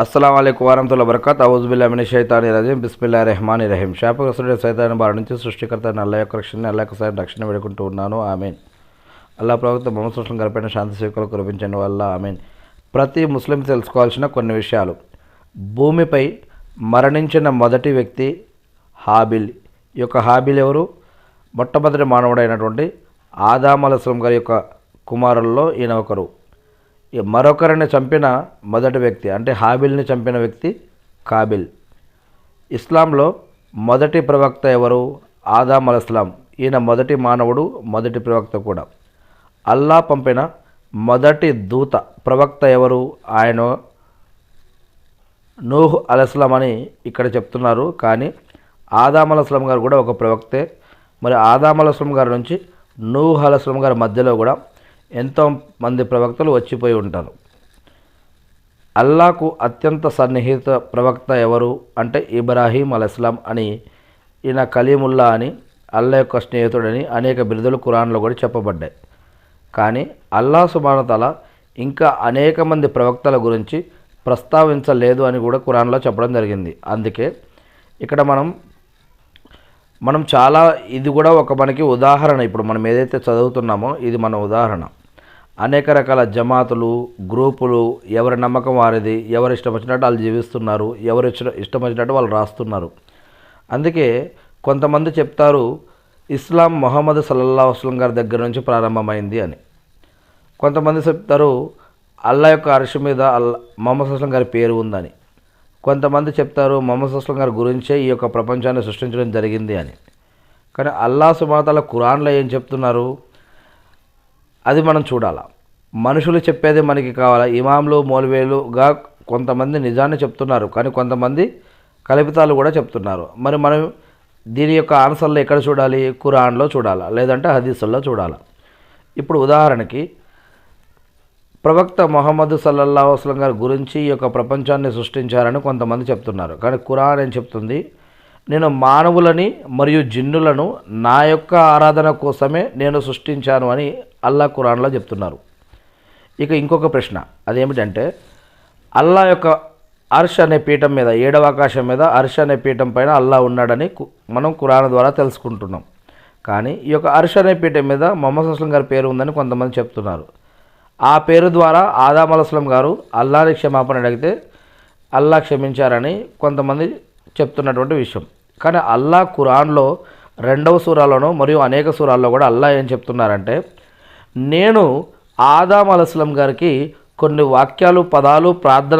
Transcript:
అస్సలం అయికు వరహతుల్లా బరకత్ అవుజుబిల్లా మిని షైతాని రజీం బిస్మిల్లా రెహమాన్ రహీం శాపగ్రస్తుడి సైతాన్ని బారి నుంచి సృష్టికర్త అయిన అల్లా యొక్క రక్షణ అల్లా యొక్క రక్షణ వేడుకుంటూ ఉన్నాను. ఆమెన్. అల్లా ప్రభుత్వ మొహమ్మద్ సుస్లం గడిపిన శాంతి సేవకులు కురిపించండి వల్ల ఆమెన్. ప్రతి ముస్లిం తెలుసుకోవాల్సిన కొన్ని విషయాలు. భూమిపై మరణించిన మొదటి వ్యక్తి హాబిల్. ఈ యొక్క హాబిల్ ఎవరు? మొట్టమొదటి మానవుడైనటువంటి ఆదామలస్లం గారి యొక్క కుమారుల్లో ఈయన ఒకరు. మరొకరిని చంపిన మొదటి వ్యక్తి అంటే హాబిల్ని చంపిన వ్యక్తి కాబిల్. ఇస్లాంలో మొదటి ప్రవక్త ఎవరు? ఆదాం అలస్లాం ఈయన మొదటి మానవుడు మొదటి ప్రవక్త కూడా. అల్లా పంపిన మొదటి దూత ప్రవక్త ఎవరు? ఆయన నూహ్ అలస్లాం అని ఇక్కడ చెప్తున్నారు. కానీ ఆదాం అలస్లాం గారు కూడా ఒక ప్రవక్తే. మరి ఆదాం అలస్లాం గారి నుంచి నూహ్ అలస్లాం గారి మధ్యలో కూడా ఎంతో మంది ప్రవక్తలు వచ్చిపోయి ఉంటారు. అల్లాకు అత్యంత సన్నిహిత ప్రవక్త ఎవరు అంటే ఇబ్రాహీం అలస్లాం అని ఈయన కలీముల్లా అని అల్లా యొక్క స్నేహితుడని అనేక బిరుదులు ఖురాన్లో కూడా చెప్పబడ్డాయి. కానీ అల్లా సుబానతల ఇంకా అనేక మంది ప్రవక్తల గురించి ప్రస్తావించలేదు అని కూడా ఖురాన్లో చెప్పడం జరిగింది. అందుకే ఇక్కడ మనం మనం చాలా ఇది కూడా ఒక మనకి ఉదాహరణ. ఇప్పుడు మనం ఏదైతే చదువుతున్నామో ఇది మన ఉదాహరణ. అనేక రకాల జమాతులు గ్రూపులు ఎవరి నమ్మకం వారిది ఎవరు ఇష్టం వచ్చినట్టు వాళ్ళు జీవిస్తున్నారు ఎవరు ఇష్టం ఇష్టం వచ్చినట్టు వాళ్ళు రాస్తున్నారు. అందుకే కొంతమంది చెప్తారు ఇస్లాం మొహమ్మద్ సల్లల్లా వస్లం గారి దగ్గర నుంచి ప్రారంభమైంది అని. కొంతమంది చెప్తారు అల్లా యొక్క అరిషి మీద అల్లా మొహమ్మద్ అస్లం గారి పేరు ఉందని. కొంతమంది చెప్తారు మొహమ్మద్ అస్లం గారి గురించే ఈ యొక్క ప్రపంచాన్ని సృష్టించడం జరిగింది అని. కానీ అల్లా సుమాతల ఖురాన్లో ఏం చెప్తున్నారు? అది మనం చూడాలా. మనుషులు చెప్పేది మనకి కావాలా. ఇమాంలు మౌలవేలుగా కొంతమంది నిజాన్ని చెప్తున్నారు. కానీ కొంతమంది కల్పితాలు కూడా చెప్తున్నారు. మరి మనం దీని యొక్క ఆన్సర్లు ఎక్కడ చూడాలి? ఖురాన్లో చూడాలా? లేదంటే హదీసుల్లో చూడాలా? ఇప్పుడు ఉదాహరణకి ప్రవక్త మొహమ్మద్ సల్లల్లా వసలం గారి గురించి ఈ యొక్క ప్రపంచాన్ని సృష్టించారని కొంతమంది చెప్తున్నారు. కానీ ఖురాన్ ఏం చెప్తుంది? నేను మానవులని మరియు జిన్నులను నా యొక్క ఆరాధన కోసమే నేను సృష్టించాను అని అల్లా ఖురాన్లో చెప్తున్నారు. ఇక ఇంకొక ప్రశ్న అదేమిటంటే అల్లా యొక్క అర్ష్ అనే పీఠం మీద ఏడవ ఆకాశం మీద అర్ష్ అనే పీఠం పైన అల్లా ఉన్నాడని మనం ఖురాన్ ద్వారా తెలుసుకుంటున్నాం. కానీ ఈ యొక్క అర్ష్ అనే పీఠం మీద మొహమ్మద్ అస్లం గారి పేరు ఉందని కొంతమంది చెప్తున్నారు. ఆ పేరు ద్వారా ఆదాం అలస్లం గారు అల్లాని క్షమాపణ అడిగితే అల్లా క్షమించారని కొంతమంది చెప్తున్నటువంటి విషయం. కానీ అల్లా ఖురాన్లో రెండవ సూరాలోనూ మరియు అనేక సూరాల్లో కూడా అల్లా ఏం చెప్తున్నారంటే నేను ఆదాం అలస్లం గారికి కొన్ని వాక్యాలు పదాలు ప్రార్థన